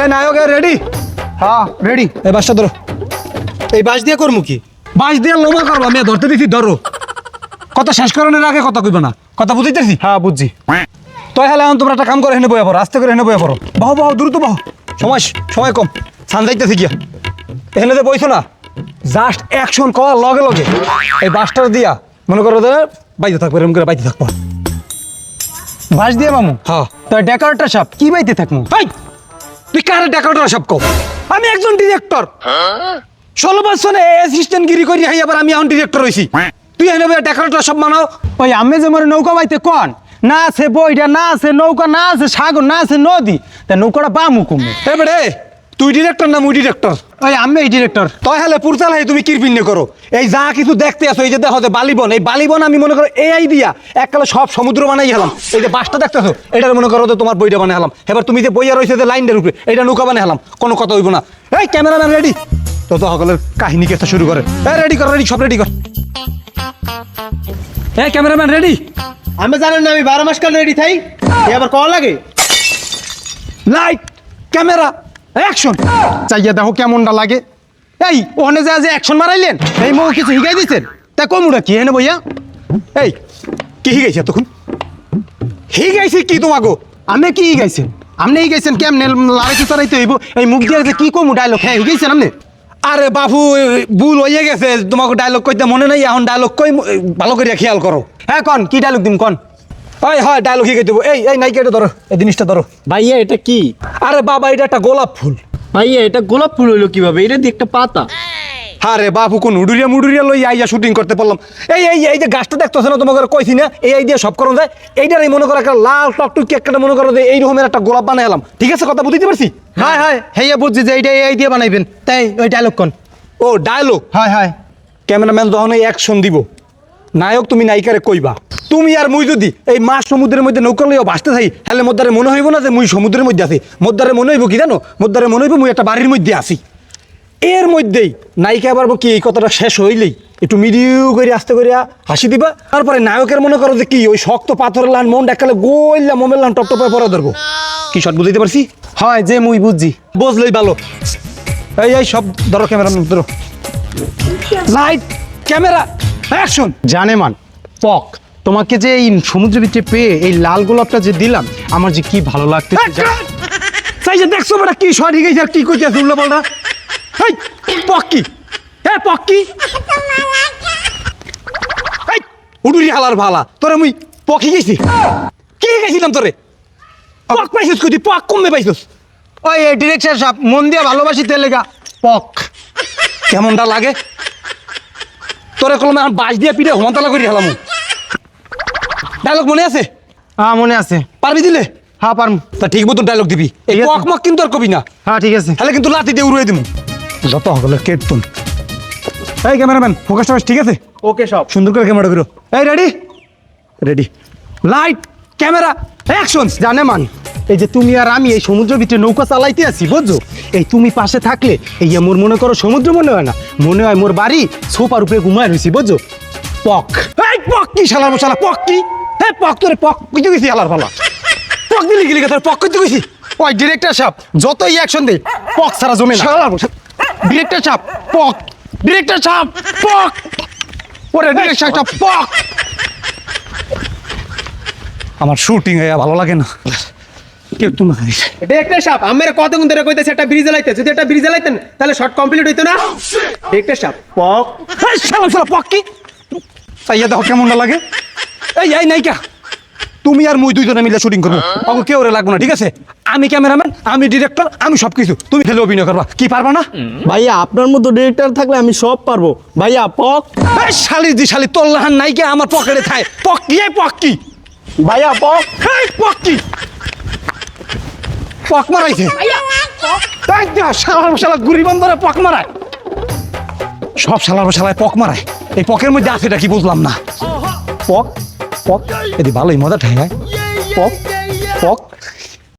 এ নায়ক ready হ্যাঁ ready এই বাসটা ধরো। এই বাস দিয়ে করব কি? বাস দিয়ে লোমা করব আমি ধরতে দিছি ধরো। কথা শেষ করানোর আগে কথা কইব না। কথা বুঝাইতেছি? হ্যাঁ বুঝছি। তাই হলে এখন তোমরা একটা কাম করে হেনে বয়ে পড়ো আস্তে করে হেনে বয়ে পড়ো। বাহ বাহ দ্রুত বাহ। সময় সময় কম। সান যাইতেছি গিয়া। এখানে যে বইছো না জাস্ট অ্যাকশন করার লগে লগে। এই বাসটা দিয়া মনে করো যে বাইতে থাকব এরকম করে বাইতে থাকব। বাস দিয়ে মামু? হ্যাঁ। তা ডেকারটা সাপ কি বাইতে থাকব ভাই তুই কারে ডেকাউটার সব কও আমি একজন ডিরেক্টর ষোলো বছরে অ্যাসিস্ট্যান্ট গিরি করি হাই আবার আমি এখন ডিরেক্টর হইছি। তুই এনে ডাকাটা সব মানাও? ওই আমি যে মরে নৌকা বাইতে কন? না আছে বইটা, না আছে নৌকা, না আছে সাগর, না আছে নদী। তা নৌকাটা বামু কমে এবারে, তুই ডিরেক্টর না মুই ডিরেক্টর ওই আমি এই ডিরেক্টর তাই হলে পুরতাল হাই তুমি কিরপিন্নে করো? এই যা কিছু দেখতে আসো এই যে দেখো যে বালিবন এই বালিবন আমি মনে করো এই আইডিয়া এককালে সব সমুদ্র বানাই হলাম। এই যে বাসটা দেখতেছো এটার মনে করো যে তোমার বইটা বানাই হলাম। এবার তুমি যে বইয়া রয়েছে যে লাইনটার উপরে এটা নৌকা বানাই হলাম কোনো কথা হইব না। এই ক্যামেরাম্যান রেডি তো তো সকলের কাহিনী কেসটা শুরু করে। এই রেডি কর রেডি সব রেডি কর। এই ক্যামেরাম্যান রেডি আমি জানেন না আমি বারো মাস কাল রেডি থাই। এ আবার কল লাগে? লাইট ক্যামেরা অ্যাকশন চাইয়া দেখো কেমনটা লাগে। এই ওখানে যা যে অ্যাকশন মারাইলেন এই মৌ কিছু শিখাই দিচ্ছেন তা কমুটা কি হেনে বইয়া? এই কি হিগাইছে তখন হিগাইছে কি তোমাগো? আমি কি গাইছেন আপনি এই গাইছেন কেমনে লারে কি চড়াইতে হইব? এই মুখ দিয়ে কি কমু ডায়লগ হ্যাঁ গাইছেন আপনি আরে বাবু ভুল হয়ে গেছে। তোমাকে ডায়লগ কইতে মনে নাই এখন ডায়লগ কই ভালো করে খেয়াল করো। হ্যাঁ কন কি ডায়লগ দিম কন? হয় হয় ডায়লগ শিখাই দেবো। এই এই নাইকে এটা ধরো এই জিনিসটা ধরো। ভাইয়া এটা কি? আরে বাবা এটা একটা গোলাপ ফুল। ভাইয়া এটা গোলাপ ফুল হইল কীভাবে? এটা দিয়ে একটা পাতা। আরে বাবু কোন উডুরিয়া মুডুরিয়া লই আইয়া শুটিং করতে পারলাম। এই এই এই যে গাছটা দেখতেছ না তোমাকে কইছি না এই আইডিয়া সব করুন যায়। এইটার এই মনে করো একটা লাল টকটুকি একটা মনে করো যে এই রকমের একটা গোলাপ বানাই এলাম। ঠিক আছে কথা বুঝতে পারছি? হ্যাঁ। হ্যাঁ হেয়া বুঝছি যে এইটা এই দিয়ে বানাইবেন। তাই ওই ডায়লগ কন। ও ডায়লগ হয় হয়। ক্যামেরাম্যান যখন এই অ্যাকশন দিব নায়ক তুমি নায়িকারে কইবা। তুমি আর মুই যদি এই মাছ সমুদ্রের মধ্যে নৌকা লইয়া ভাসতে থাকি তাহলে মোদ্দারে মনে হইব না যে মুই সমুদ্রের মধ্যে আছি। মোদ্দারে মনে হইব কি জানো? মোদ্দারে মনে হইব মুই একটা বাড়ির মধ্যে আছি। এর মধ্যেই নায়িকা আবার কি এই কথাটা শেষ হইলেই একটু মিডিউ করে আস্তে করিয়া হাসি দিবা। তারপরে নায়কের মনে করো যে কি ওই শক্ত পাথরের লান মন ডাকালে গোল্লা মোমের লান টপ টপে পরে ধরবো। কি শট বুঝতে পারছি? হয় যে মুই বুঝছি বুঝলেই ভালো। এই এই সব ধরো ক্যামেরা ধরো। লাইট ক্যামেরা অ্যাকশন জানে মান পক তোমাকে যে এই সমুদ্র ভিতরে পেয়ে এই লাল গোলাপটা যে দিলাম আমার যে কি ভালো লাগতেছে জানো? তাই যে দেখছ বেটা কি সঠিক হয়েছে আর কি করতে আছে উল্লো পাল্টা? হেই পক্কি। হ্যাঁ পক্কি। উডুরি হালার ভালা তোরে মুই পকি গেছি। কি গেছিলাম তোরে? পক পাইছিস কই পক কমবে পাইছিস। ওই ডিরেক্টর সাহেব মন দিয়ে ভালোবাসি তে লেগা পক। কেমনটা লাগে? তোরে কলমে এখন বাস দিয়ে পিঠে হমন্তলা করি হেলাম। ডায়লগ মনে আছে? হ্যাঁ মনে আছে। পারবি দিলে? হ্যাঁ পারম তা ঠিক মতো ডায়লগ দিবি। এই। পক মক কিন্তু আর কবি না। হ্যাঁ ঠিক আছে। তাহলে কিন্তু লাতি দিয়ে উড়িয়ে দিব যত হগলের কেটতুন এই ক্যামেরাম্যান ফোকাস টোকাস ঠিক আছে? ওকে সব। সুন্দর করে ক্যামেরা করো এই ready ready light camera action জানে মান। এই যে তুমি আর আমি এই সমুদ্রের ভিতরে নৌকা চালাইতে আছি বুঝছ? এই তুমি পাশে থাকলে এই যে মোর মনে করো সমুদ্র মনে হয় না মনে হয় মোর বাড়ি সোপার উপরে ঘুমায় রয়েছি বুঝছ? পক। এই পক কি শালার মশালা পক কি? হ্যাঁ পক তোরে পক কইতে গেছি ফালা পক দিলি গেলি তোর পক কইতে গেছি ওই ডিরেক্টর সাহেব যতই অ্যাকশন দেয় পক ছাড়া জমে না। ডিরেক্টর সাহেব পক। ডিরেক্টর সাহেব পক। ওরে ডিরেক্টর সাহেব পক। আমার শুটিং এ ভালো লাগে না। কেউ তুমি ডিরেক্টর সাহেব আমার কতক্ষণ ধরে কইতেছে একটা ব্রিজ লাইতে যদি একটা ব্রিজ লাইতেন তাহলে শর্ট কমপ্লিট হইতো না? ডিরেক্টর সাহেব পক। শালা শালা পক কি? চাইয়া দেখো কেমন লাগে। এই এই নাইকা তুমি আর মুই দুইজনে মিলে শুটিং করব। ওকে কেউ রে লাগবো না ঠিক আছে? আমি ক্যামেরাম্যান আমি ডিরেক্টর আমি সব কিছু তুমি খেলে অভিনয় করবা কি পারবা না? ভাইয়া আপনার মতো ডিরেক্টর থাকলে আমি সব পারব। ভাইয়া পক। এই শালি দি শালি তোর লাহান নাইকে আমার পকেটে থায়। পক্কি এই পক্কি ভাইয়া পক। এই পক্কি পক মারাইছে। শালার শালা গুড়ি বন্দরে পক মারায়। সব শালার শালায় পক মারায়। এই পকের মধ্যে আছে এটা কি বুঝলাম না। পক পক। এদি ভালোই মজা ঠাই পক পক।